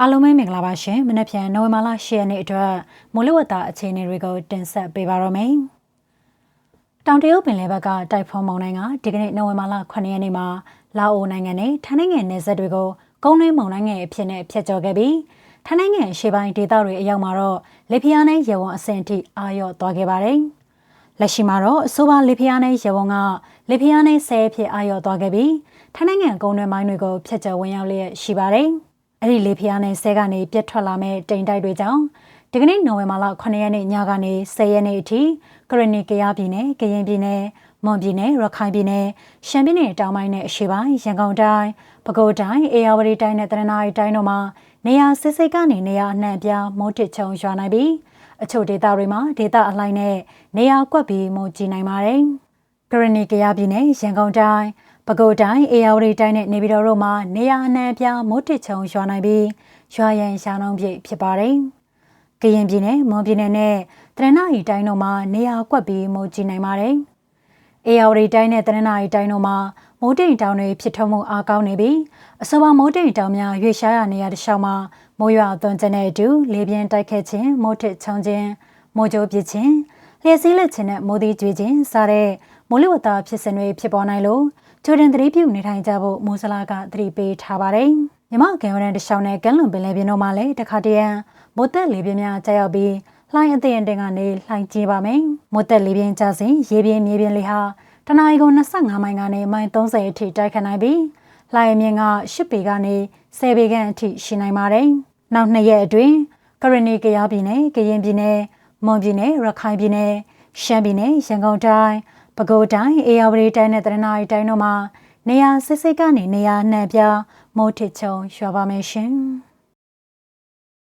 အားလုံးပဲမင်္ဂလာပါရှင်မနက်ဖြန်နိုဝင်ဘာလ10ရက်နေ့အတွက်မိုးလေဝသအခြေအနေတွေကိုတင်ဆက်ပေးပါရမယ်။တောင်တရုတ်ပင်လယ်ဘက်ကတိုက်ဖုန်းမုန်တိုင်းကဒီကနေ့နိုဝင်ဘာလ9ရက်နေ့မှာလာအိုနိုင်ငံနဲ့ထိုင်းနိုင်ငံနယ်စပ်တွေကိုကုန်းတွင်းမုန်တိုင်းငယ်အဖြစ်နဲ့ဖျက်ကျော်ခဲ့ပြီးထိုင်းနိုင်ငံရှေ့ပိုင်းဒေသတွေအရောက်မှာတော့လေပြင်းနဲ့ရေဝန်အဆင့်အထိအာရော့သွားခဲ့ပါတယ်။လက်ရှိမှာတော့အဆိုပါလေပြင်းနဲ့ရေဝန်ကလေပြင်းနဲ့ဆဲအဖြစ်အာရော့သွားခဲ့ပြီးထိုင်းနိုင်ငံကုန်းတွင်းမိုင်းတွေကိုဖျက်ကျော်ဝင်ရောက်လျက်ရှိပါတယ်။ အဲ့ဒီလေဖျားနဲ့ဆဲကနေပြတ်ထွက်လာမဲ့တိမ်တိုက်တွေကြောင့်ဒီကနေ့နိုဝင်ဘာလ9ရက်နေ့ညကနေ10ရက်နေ့အထိကရနီကရပြည်နယ်ကရင်ပြည်နယ်မွန်ပြည်နယ်ရခိုင်ပြည်နယ်ရှမ်းပြည်နယ်တောင်ပိုင်းနဲ့အရှေ့ပိုင်းရန်ကုန်တိုင်းပဲခူးတိုင်းအေရဝတီတိုင်းနဲ့တရနာရီတိုင်းတို့မှာနေရာစစ်စစ်ကနေနေရာအနှံ့ပြားမိုးတစ်ချုံရွာနိုင်ပြီးအချို့ဒေသတွေမှာဒေသအလိုက်နဲ့နေရာကွက်ပြီးမိုးကြီးနိုင်ပါတယ်။ကရနီကရပြည်နယ်ရန်ကုန်တိုင်း ပဲခူးတိုင်းအေယာဝတီတိုင်းနဲ့နေပြည်တော်တို့မှာနေရာအနှံ့ပြားမိုးတစ်ချုံရွာနိုင်ပြီးရွာရန်ရှားနှုံးပြည့်ဖြစ်ပါတယ်။ကရင်ပြည်နယ်မွန်ပြည်နယ်နဲ့တရဏရီတိုင်းတို့မှာနေရာကွက်ပြီးမိုးကြီးနိုင်ပါတယ်။အေယာဝတီတိုင်းနဲ့တရဏရီတိုင်းတို့မှာမိုးတိမ်တောင်တွေဖြစ်ထွန်းမှုအားကောင်းနေပြီးအဆိုပါမိုးတိမ်တောင်များရွေ့ရှားရနေရတဲ့ရှောင်းမှာမိုးရွာသွန်းခြင်းနဲ့အတူလေပြင်းတိုက်ခတ်ခြင်းမိုးထစ်ချုံခြင်းမိုးကြိုးပစ်ခြင်းလျှက်စည်းလက်ခြင်းနဲ့မိုးသီးကျွေးခြင်းစတဲ့မိုးလေဝသဖြစ်စဉ်တွေဖြစ်ပေါ်နိုင်လို့ ဂျိုဒန်သတိပြုနေထိုင်ကြဖို့မိုးစလာကသတိပေးထားပါတယ်။မြမကင်ဝရန်တရှောင်းနဲ့ကမ်းလွန်ပင်လယ်ပြင်တို့မှာလည်းတခါတရံမိုးသက်လေပြင်းများကြာရောက်ပြီးလှိုင်းအသင့်အတင်ကနေလှိုင်းကြီးပါမယ်။မိုးသက်လေပြင်းကျစဉ်ရေပြင်းမြေပြင်းလေဟာတနအီကို25မိုင်ကနေမိုင်30အထိတိုက်ခတ်နိုင်ပြီးလှိုင်းအမြင့်က10ပေကနေ10ပေခန့်အထိရှိနိုင်ပါတယ်။နောက်နှစ်ရက်အတွင်းကရဏီကယားပြည်နယ်၊ကရင်ပြည်နယ်၊မွန်ပြည်နယ်၊ရခိုင်ပြည်နယ်၊ရှမ်းပြည်နယ်၊ရန်ကုန်တိုင်း ပဲခူးတိုင်းအေရဝတီတိုင်းနဲ့တရနာရီတိုင်းတို့မှာနေရာစစ်စစ်ကနေနေရာနှံ့ပြမိုးထစ်ချုံရွာပါမယ်ရှင်။